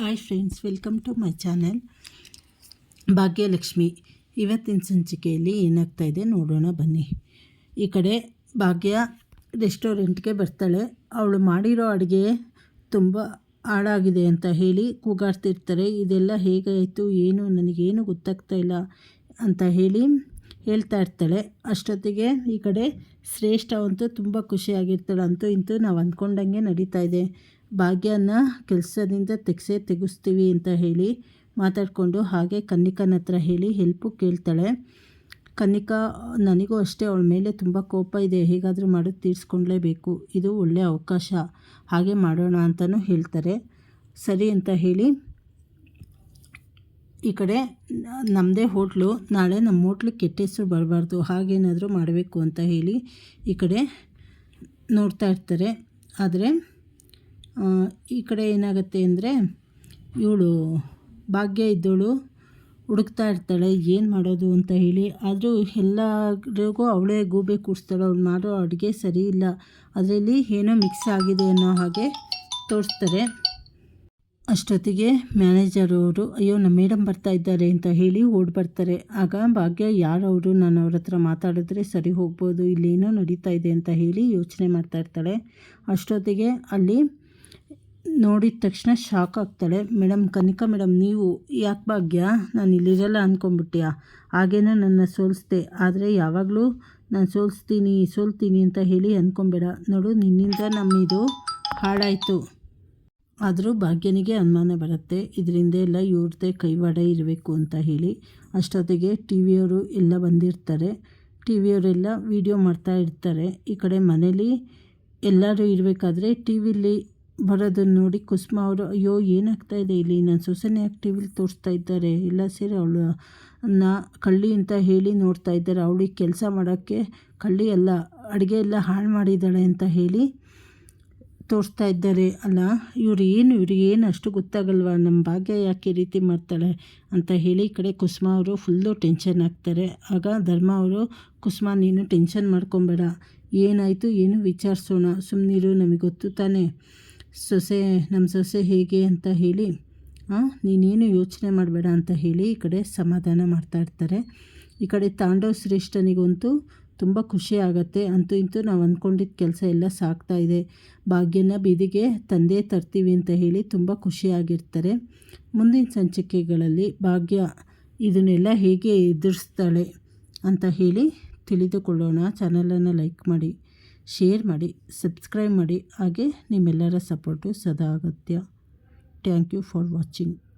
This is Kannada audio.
Hi friends welcome to my channel Bhagyalakshmi, ಇವತ್ತಿನ ಸಂಚಿಕೆಯಲ್ಲಿ ಏನಾಗ್ತಾ ಇದೆ ನೋಡೋಣ ಬನ್ನಿ. ಈ ಕಡೆ ಭಾಗ್ಯ ರೆಸ್ಟೋರೆಂಟ್ಗೆ ಬರ್ತಾಳೆ. ಅವಳು ಮಾಡಿರೋ ಅಡುಗೆ ತುಂಬ ಹಾಳಾಗಿದೆ ಅಂತ ಹೇಳಿ ಕೂಗಾಡ್ತಿರ್ತಾರೆ. ಇದೆಲ್ಲ ಹೇಗಾಯಿತು, ಏನು, ನನಗೇನು ಗೊತ್ತಾಗ್ತಾ ಇಲ್ಲ ಅಂತ ಹೇಳಿ ಹೇಳ್ತಾ ಇರ್ತಾಳೆ. ಅಷ್ಟೊತ್ತಿಗೆ ಈ ಕಡೆ ಶ್ರೇಷ್ಠ ಅಂತೂ ತುಂಬ ಖುಷಿಯಾಗಿರ್ತಾಳೆ ಅಂತೂ ಇಂತೂ ನಾವು ಅಂದ್ಕೊಂಡಂಗೆ ನಡೀತಾ ಇದೆ. ಭಾಗ್ಯನ ಕೆಲಸದಿಂದ ತೆಗ್ಸೆ ತೆಗೆಸ್ತೀವಿ ಅಂತ ಹೇಳಿ ಮಾತಾಡಿಕೊಂಡು ಹಾಗೆ ಕನ್ನಿಕನ ಹತ್ರ ಹೇಳಿ ಹೆಲ್ಪು ಕೇಳ್ತಾಳೆ. ಕನ್ನಿಕಾ, ನನಗೂ ಅಷ್ಟೇ, ಅವಳ ಮೇಲೆ ತುಂಬ ಕೋಪ ಇದೆ, ಹೇಗಾದರೂ ಮಾಡೋದು ತೀರಿಸ್ಕೊಳ್ಲೇಬೇಕು ಇದು ಒಳ್ಳೆಯ ಅವಕಾಶ, ಹಾಗೆ ಮಾಡೋಣ ಅಂತಲೂ ಹೇಳ್ತಾರೆ. ಸರಿ ಅಂತ ಹೇಳಿ ಈ ಕಡೆ ನಮ್ಮದೇ ಹೋಟ್ಲು, ನಾಳೆ ನಮ್ಮ ಹೋಟ್ಲಿಗೆ ಕೆಟ್ಟ ಹೆಸರು ಬರಬಾರ್ದು, ಹಾಗೇನಾದರೂ ಮಾಡಬೇಕು ಅಂತ ಹೇಳಿ ಈ ಕಡೆ ನೋಡ್ತಾ ಇರ್ತಾರೆ. ಆದರೆ ಈ ಕಡೆ ಏನಾಗುತ್ತೆ ಅಂದರೆ ಇವಳು ಭಾಗ್ಯ ಇದ್ದವಳು ಹುಡುಕ್ತಾ ಇರ್ತಾಳೆ, ಏನು ಮಾಡೋದು ಅಂತ ಹೇಳಿ. ಆದರೂ ಎಲ್ಲರಿಗೂ ಅವಳೇ ಗೂಬೆ ಕೂಡಿಸ್ತಾಳೆ ಅವ್ಳು ಮಾಡೋ ಅಡುಗೆ ಸರಿ ಇಲ್ಲ. ಅದರಲ್ಲಿ ಏನೋ ಮಿಕ್ಸ್ ಆಗಿದೆ ಅನ್ನೋ ಹಾಗೆ ತೋರಿಸ್ತಾರೆ. ಅಷ್ಟೊತ್ತಿಗೆ ಮ್ಯಾನೇಜರ್ ಅವರು, ಅಯ್ಯೋ ನಮ್ಮ ಮೇಡಮ್ ಬರ್ತಾ ಇದ್ದಾರೆ ಅಂತ ಹೇಳಿ ಓಡಿ ಬರ್ತಾರೆ. ಆಗ ಭಾಗ್ಯ ಯಾರವರು ನಾನು ಅವ್ರ ಹತ್ರ ಮಾತಾಡಿದ್ರೆ ಸರಿ ಹೋಗ್ಬೋದು, ಇಲ್ಲೇನೋ ನಡೀತಾ ಇದೆ ಅಂತ ಹೇಳಿ ಯೋಚನೆ ಮಾಡ್ತಾ ಇರ್ತಾಳೆ. ಅಷ್ಟೊತ್ತಿಗೆ ಅಲ್ಲಿ ನೋಡಿದ ತಕ್ಷಣ ಶಾಕ್ ಆಗ್ತಾಳೆ. ಮೇಡಮ್ ಕನಿಕಾ ಮೇಡಮ್ ನೀವು ಯಾಕೆ ಭಾಗ್ಯ? ನಾನು ಇಲ್ಲಿರಲ್ಲ ಅಂದ್ಕೊಂಬಿಟ್ಟ್ಯಾ ಹಾಗೇನೋ ನನ್ನ ಸೋಲಿಸ್ದೆ. ಆದರೆ ಯಾವಾಗಲೂ ನಾನು ಸೋಲಿಸ್ತೀನಿ, ಸೋಲ್ತೀನಿ ಅಂತ ಹೇಳಿ ಅಂದ್ಕೊಂಬೇಡ ನೋಡು, ನಿನ್ನಿಂದ ನಮ್ಮಿದು ಹಾಳಾಯಿತು ಆದರೂ ಭಾಗ್ಯನಿಗೆ ಅನುಮಾನ ಬರುತ್ತೆ. ಇದರಿಂದ ಎಲ್ಲ ಇವ್ರದ್ದೇ ಕೈವಾಡ ಇರಬೇಕು ಅಂತ ಹೇಳಿ ಅಷ್ಟೊತ್ತಿಗೆ ಟಿ ವಿಯವರು ಎಲ್ಲ ಬಂದಿರ್ತಾರೆ. ಟಿ ವಿಯವರೆಲ್ಲ ವೀಡಿಯೋ ಮಾಡ್ತಾ ಇರ್ತಾರೆ. ಈ ಕಡೆ ಮನೇಲಿ ಎಲ್ಲರೂ ಇರಬೇಕಾದ್ರೆ ಟಿ ವಿಲಿ ಬರೋದನ್ನು ನೋಡಿ ಕುಸುಮ ಅವರು, ಅಯ್ಯೋ, ಏನಾಗ್ತಾ ಇದೆ ಇಲ್ಲಿ? ನನ್ನ ಸೊಸೆನೇ ಯಾಕೆ ಟಿ ತೋರಿಸ್ತಾ ಇದ್ದಾರೆ. ಇಲ್ಲ ಸರಿ, ಅವಳು ನಾ ಕಳ್ಳಿ ಅಂತ ಹೇಳಿ ನೋಡ್ತಾ ಇದ್ದಾರೆ. ಅವಳಿಗೆ ಕೆಲಸ ಮಾಡೋಕ್ಕೆ ಕಳ್ಳಿ ಎಲ್ಲ ಅಡುಗೆ ಎಲ್ಲ ಹಾಳು ಮಾಡಿದ್ದಾಳೆ ಅಂತ ಹೇಳಿ ತೋರಿಸ್ತಾ ಇದ್ದಾರೆ ಅಲ್ಲ. ಇವ್ರು ಏನು, ಇವ್ರಿಗೆ ಏನು ಅಷ್ಟು ಗೊತ್ತಾಗಲ್ವಾ? ನಮ್ಮ ಭಾಗ್ಯ ಯಾಕೆ ರೀತಿ ಮಾಡ್ತಾಳೆ? ಅಂತ ಹೇಳಿ ಈ ಕಡೆ ಕುಸುಮ ಅವರು ಫುಲ್ಲು ಟೆನ್ಷನ್ ಆಗ್ತಾರೆ. ಆಗ ಧರ್ಮ ಅವರು, ಕುಸುಮ, ನೀನು ಟೆನ್ಷನ್ ಮಾಡ್ಕೊಬೇಡ. ಏನಾಯಿತು? ಏನು ವಿಚಾರಿಸೋಣ? ಸುಮ್ಮನಿರು ನಮಗೆ ಗೊತ್ತು ತಾನೇ? ಸೊಸೆ ನಮ್ಮ ಸೊಸೆ ಹೇಗೆ ಅಂತ ಹೇಳಿ ನೀನೇನು ಯೋಚನೆ ಮಾಡಬೇಡ ಅಂತ ಹೇಳಿ ಈ ಕಡೆ ಸಮಾಧಾನ ಮಾಡ್ತಾ ಇರ್ತಾರೆ. ಈ ಕಡೆ ತಾಂಡವ ಶ್ರೇಷ್ಠನಿಗಂತೂ ತುಂಬ ಖುಷಿ ಆಗುತ್ತೆ. ಅಂತೂ ಇಂತೂ ನಾವು ಅಂದ್ಕೊಂಡಿದ್ದ ಕೆಲಸ ಎಲ್ಲ ಸಾಕ್ತಾ ಇದೆ. ಭಾಗ್ಯನ ಬೀದಿಗೆ ತಂದೆ ತರ್ತೀವಿ ಅಂತ ಹೇಳಿ ತುಂಬ ಖುಷಿಯಾಗಿರ್ತಾರೆ ಮುಂದಿನ ಸಂಚಿಕೆಗಳಲ್ಲಿ ಭಾಗ್ಯ ಇದನ್ನೆಲ್ಲ ಹೇಗೆ ಎದುರಿಸ್ತಾಳೆ ಅಂತ ಹೇಳಿ ತಿಳಿದುಕೊಳ್ಳೋಣ. ಚಾನಲನ್ನು ಲೈಕ್ ಮಾಡಿ. ಶೇರ್ ಮಾಡಿ ಸಬ್ಸ್ಕ್ರೈಬ್ ಮಾಡಿ. ಹಾಗೆ ನಿಮ್ಮೆಲ್ಲರ ಸಪೋರ್ಟು ಸದಾ ಅಗತ್ಯ. Thank you for watching.